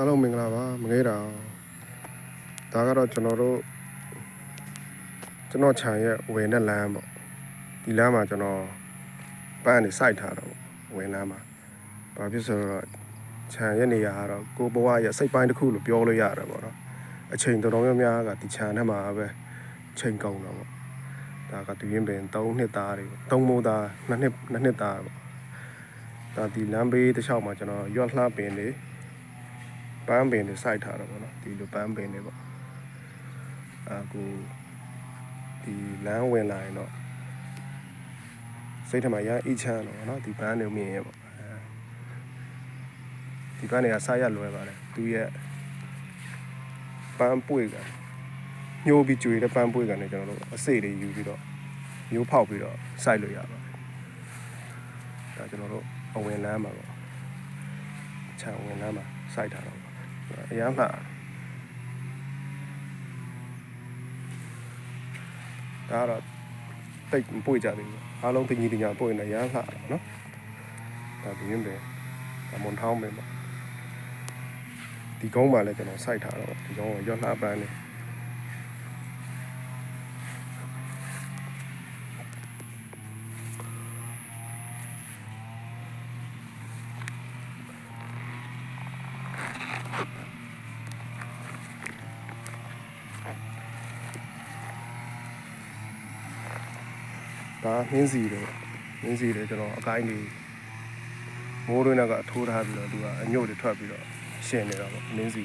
အားလုံးမင်္ဂလာပါမငဲတာဒါကတော့ကျွန်တော်တို့ကျွန်တော်ခြံရဲ့ဝင်တဲ့လမ်းပေါ့ဒီလမ်းမှာကျွန်တော်ပန်းနေစိုက်ထားတော့ပေါ့ဝင်လမ်းမှာဘာဖြစ်ဆိုတော့ခြံရဲ့နေရာကတော့ကိုဘဝရဲ့စိတ်ပိုင်းတစ်ခုလို့ပြောလို့ရတယ်ပေါ့နော်အချိန်တော်တော်များများကဒီခြံထဲမှာပဲချိန်ကုန်တော့ပေါ့ဒါကသူရင်ပင်3နှစ်သားတွေပေါ့3မိုးသား2နှစ်2နှစ်သားပေါ့ဒါဒီလမ်းဘေးတစ်လျှောက်မှာကျွန်တော်ရွက်လှပင်တွေ ပန်းပင်တွေစိုက်ထားတော့ဗောနော်ဒီလိုပန်းပင်တွေပေါ့အာကိုဒီလမ်းဝင်လာရင်တော့စိတ်ထဲမှာရမ်းအိချမ်းတော့ဗောနော်ဒီပန်းတွေမြင်ရပေါ့အဲဒီပန်းတွေကစားရလွယ်ပါတယ်သူရဲ့ပန်းပွေကညှိုးပြီးကျွေတဲ့ပန်းပွေကနေကျွန်တော်တို့အစိတွေယူပြီးတော့မျိုးဖောက်ပြီးတော့စိုက်လို့ရပါတယ်ဒါကျွန်တော်တို့အဝင်လမ်းမှာပေါ့ခြံဝင်လမ်းမှာစိုက်ထားတော့ အရမ်းလှဒါကတော့တိတ်မပွေကြသေးဘူးအားလုံးတညီတညာပွေနေရမ်းလှတာနော်ဒါဒီရင်ပဲဒါမွန်ထောင်းပဲပေါ့ဒီကုန်းမှာလည်းကျွန်တော်စိုက်ထားတော့ဒီကုန်းကရွက်လှပန်းနေ ဒါနှင်းစီတယ်နှင်းစီတယ်ကျွန်တော်အကိုင်းလေးမိုးတွင်းကထိုးထားပြီးတော့သူကအညို့တွေထွက်ပြီးတော့ရှင်နေတာပေါ့နှင်းစီ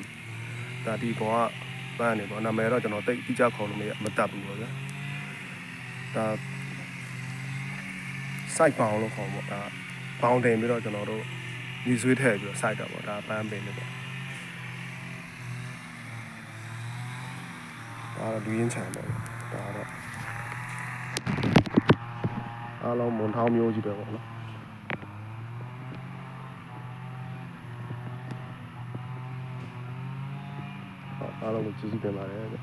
ဒါဒီကောင်ကပန်းနေပေါ့နာမည်တော့ကျွန်တော်တိတ်တိကျခေါ်လို့မရမတတ်ဘူးပေါ့ဗျာဒါစိုက်ပောင်လို့ခေါ်ပေါ့ဒါပေါင်တင်ပြီးတော့ကျွန်တော်တို့ညီဆွေးထည့်ပြီးတော့စိုက်တာပေါ့ဒါပန်းပင်တွေပေါ့ဒါတော့လူရင်းချံပေါ့ဒါတော့ အားလုံးမွန်ထောင်းမျိုးကြီးပဲပေါ့နော်ဟုတ်အားလုံးကိုကျေးဇူးတင်ပါတယ်ဗျ